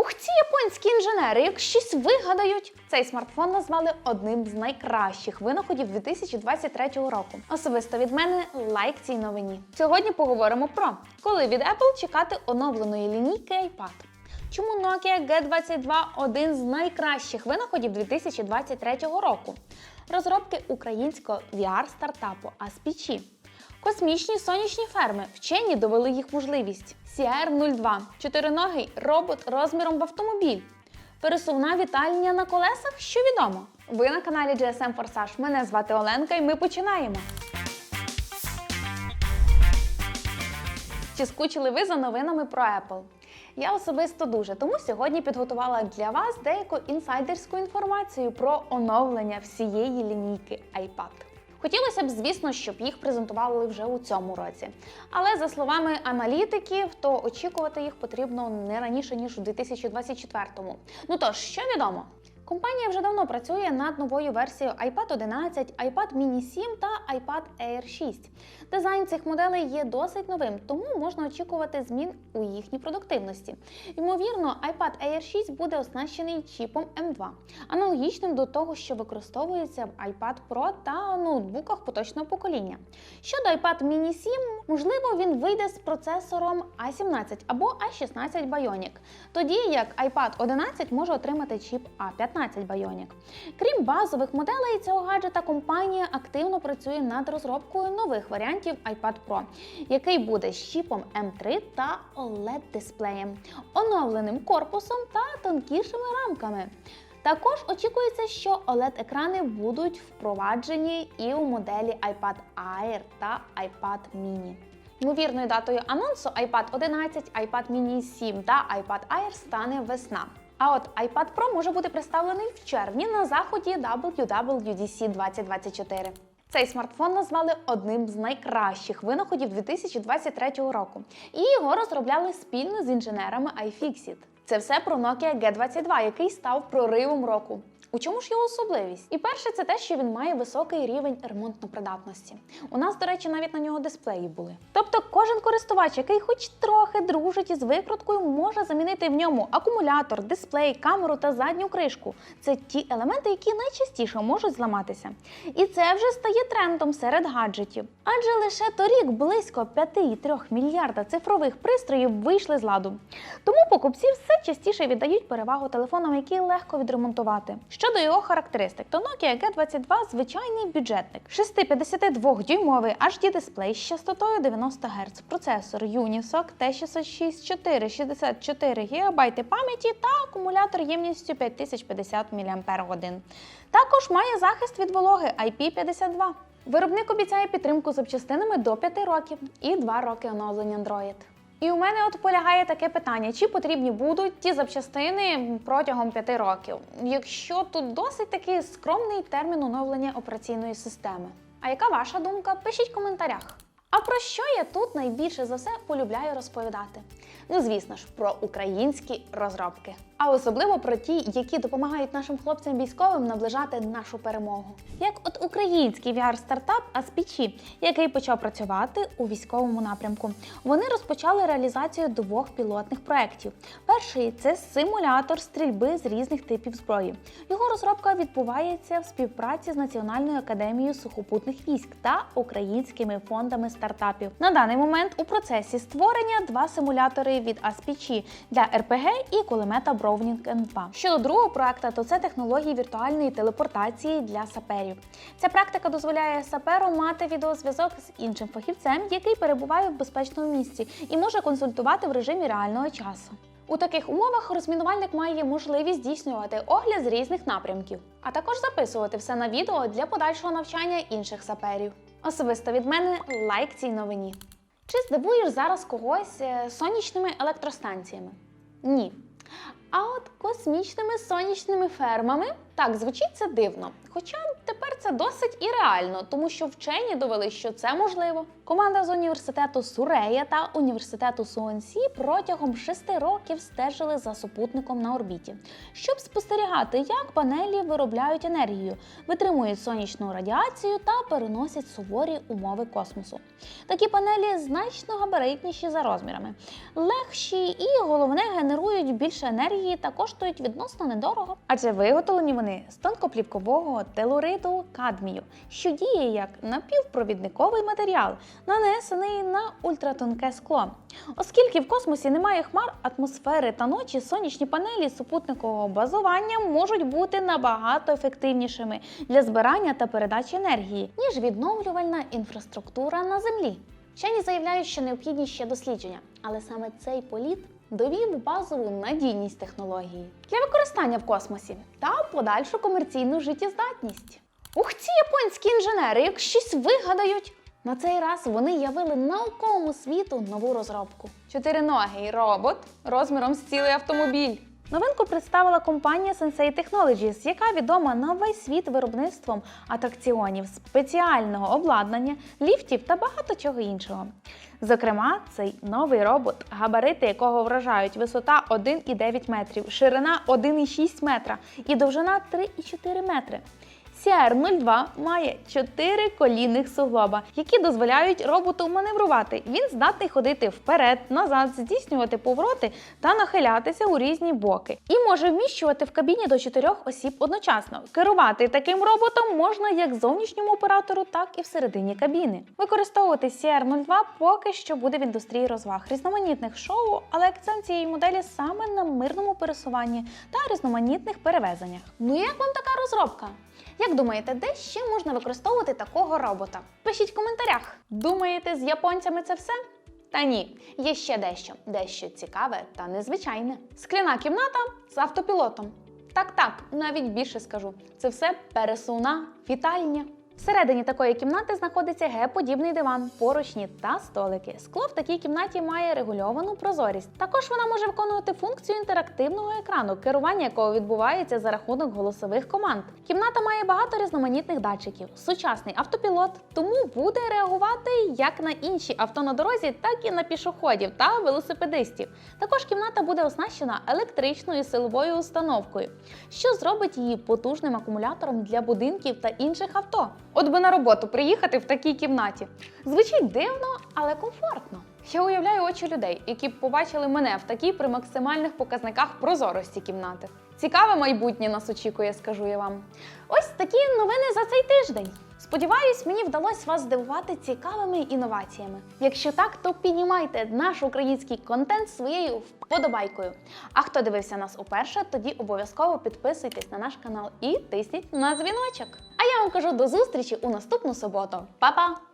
Ух, ці японські інженери, як щось вигадають. Цей смартфон назвали одним з найкращих винаходів 2023 року. Особисто від мене лайк цій новині. Сьогодні поговоримо про коли від Apple чекати оновленої лінійки iPad. Чому Nokia G22 один з найкращих винаходів 2023 року? Розробки українського VR-стартапу Aspici. Космічні сонячні ферми. Вчені довели їх можливість. CR-02 – чотириногий робот розміром в автомобіль. Пересувна вітальня на колесах, що відомо. Ви на каналі GSM Форсаж. Мене звати Оленка, і ми починаємо. Чи скучили ви за новинами про Apple? Я особисто дуже, тому сьогодні підготувала для вас деяку інсайдерську інформацію про оновлення всієї лінійки iPad. Хотілося б, звісно, щоб їх презентували вже у цьому році. Але за словами аналітиків, то очікувати їх потрібно не раніше ніж у 2024-му. Ну тож, що відомо? Компанія вже давно працює над новою версією iPad 11, iPad mini 7 та iPad Air 6. Дизайн цих моделей є досить новим, тому можна очікувати змін у їхній продуктивності. Ймовірно, iPad Air 6 буде оснащений чіпом M2, аналогічним до того, що використовується в iPad Pro та ноутбуках поточного покоління. Щодо iPad mini 7, можливо, він вийде з процесором A17 або A16 Bionic, тоді як iPad 11 може отримати чіп A15 Bionic. Крім базових моделей цього гаджета, компанія активно працює над розробкою нових варіантів iPad Pro, який буде з чіпом M3 та OLED-дисплеєм, оновленим корпусом та тонкішими рамками. Також очікується, що OLED-екрани будуть впроваджені і у моделі iPad Air та iPad mini. Ймовірною датою анонсу iPad 11, iPad mini 7 та iPad Air стане весна. А от iPad Pro може бути представлений в червні на заході WWDC 2024. Цей смартфон назвали одним з найкращих винаходів 2023 року, і його розробляли спільно з інженерами iFixit. Це все про Nokia G22, який став проривом року. У чому ж його особливість? І перше, це те, що він має високий рівень ремонтно-придатності. У нас, до речі, навіть на нього дисплеї були. Тобто, кожен користувач, який хоч трохи дружить із викруткою, може замінити в ньому акумулятор, дисплей, камеру та задню кришку. Це ті елементи, які найчастіше можуть зламатися. І це вже стає трендом серед гаджетів. Адже лише торік близько 5,3 мільярда цифрових пристроїв вийшли з ладу. Тому покупці все частіше віддають перевагу телефонам, які легко відремонтувати. Щодо його характеристик, то Nokia G22 звичайний бюджетник. 652-дюймовий HD-дисплей з частотою 90 Гц, процесор Unisoc T606 4 64 ГБ пам'яті та акумулятор ємністю 5050 мАч. Також має захист від вологи IP52. Виробник обіцяє підтримку запчастинами до 5 років і 2 роки оновлення Android. І у мене от полягає таке питання: чи потрібні будуть ті запчастини протягом п'яти років, якщо тут досить такий скромний термін оновлення операційної системи. А яка ваша думка? Пишіть в коментарях. А про що я тут найбільше за все полюбляю розповідати? Ну, звісно ж, про українські розробки, а особливо про ті, які допомагають нашим хлопцям військовим наближати нашу перемогу. Як от український VR-стартап Aspici, який почав працювати у військовому напрямку. Вони розпочали реалізацію двох пілотних проєктів. Перший це симулятор стрільби з різних типів зброї. Його розробка відбувається в співпраці з Національною академією сухопутних військ та українськими фондами стартапів. На даний момент у процесі створення два симулятори від Aspici для РПГ і кулемета Browning N2. Щодо другого проекту, то це технології віртуальної телепортації для саперів. Ця практика дозволяє саперу мати відеозв'язок з іншим фахівцем, який перебуває в безпечному місці і може консультувати в режимі реального часу. У таких умовах розмінувальник має можливість здійснювати огляд з різних напрямків, а також записувати все на відео для подальшого навчання інших саперів. Особисто від мене лайк цій новині. Чи здивуєш зараз когось е, сонячними електростанціями? Ні. А от космічними сонячними фермами так звучить це дивно. Хоча тепер це досить і реально, тому що вчені довели, що це можливо. Команда з університету Сурея та університету Суонсі протягом шести років стежили за супутником на орбіті, щоб спостерігати, як панелі виробляють енергію, витримують сонячну радіацію та переносять суворі умови космосу. Такі панелі значно габаритніші за розмірами, легші і головне генерують більше енергії та коштують відносно недорого. Адже виготовлені вони з тонкоплівкового телуриду кадмію, що діє як напівпровідниковий матеріал, нанесений на ультратонке скло. Оскільки в космосі немає хмар, атмосфери та ночі, сонячні панелі супутникового базування можуть бути набагато ефективнішими для збирання та передачі енергії, ніж відновлювальна інфраструктура на Землі. Вчені заявляють, що необхідні ще дослідження, але саме цей політ довів базову надійність технології для використання в космосі та подальшу комерційну життєздатність. Ух, ці японські інженери, як щось вигадають. На цей раз вони явили науковому світу нову розробку: чотириногий робот розміром з цілий автомобіль. Новинку представила компанія Sensei Technologies, яка відома на весь світ виробництвом атракціонів, спеціального обладнання, ліфтів та багато чого іншого. Зокрема, цей новий робот, габарити якого вражають висота 1,9 метрів, ширина 1,6 метра і довжина 3,4 метри. CR-02 має 4 колінних суглоба, які дозволяють роботу маневрувати. Він здатний ходити вперед, назад, здійснювати повороти та нахилятися у різні боки. І може вміщувати в кабіні до 4 осіб одночасно. Керувати таким роботом можна як зовнішньому оператору, так і всередині кабіни. Використовувати CR-02 поки що буде в індустрії розваг різноманітних шоу, але акцент цієї моделі саме на мирному пересуванні та різноманітних перевезеннях. Ну як вам така розробка? Як думаєте, де ще можна використовувати такого робота? Пишіть в коментарях. Думаєте, з японцями це все? Та ні, є ще дещо, дещо цікаве та незвичайне. Скляна кімната з автопілотом. Так, так, навіть більше скажу. Це все пересувна вітальня. Всередині такої кімнати знаходиться Г-подібний диван, поручні та столики. Скло в такій кімнаті має регульовану прозорість. Також вона може виконувати функцію інтерактивного екрану, керування якого відбувається за рахунок голосових команд. Кімната має багато різноманітних датчиків, сучасний автопілот, тому буде реагувати як на інші авто на дорозі, так і на пішоходів та велосипедистів. Також кімната буде оснащена електричною силовою установкою, що зробить її потужним акумулятором для будинків та інших авто. От би на роботу приїхати в такій кімнаті. Звучить дивно, але комфортно. Я уявляю очі людей, які б побачили мене в такій при максимальних показниках прозорості кімнати. Цікаве майбутнє нас очікує, скажу я вам. Ось такі новини за цей тиждень. Сподіваюсь, мені вдалося вас здивувати цікавими інноваціями. Якщо так, то піднімайте наш український контент своєю вподобайкою. А хто дивився нас уперше, тоді обов'язково підписуйтесь на наш канал і тисніть на дзвіночок. А я вам кажу до зустрічі у наступну суботу. Па-па!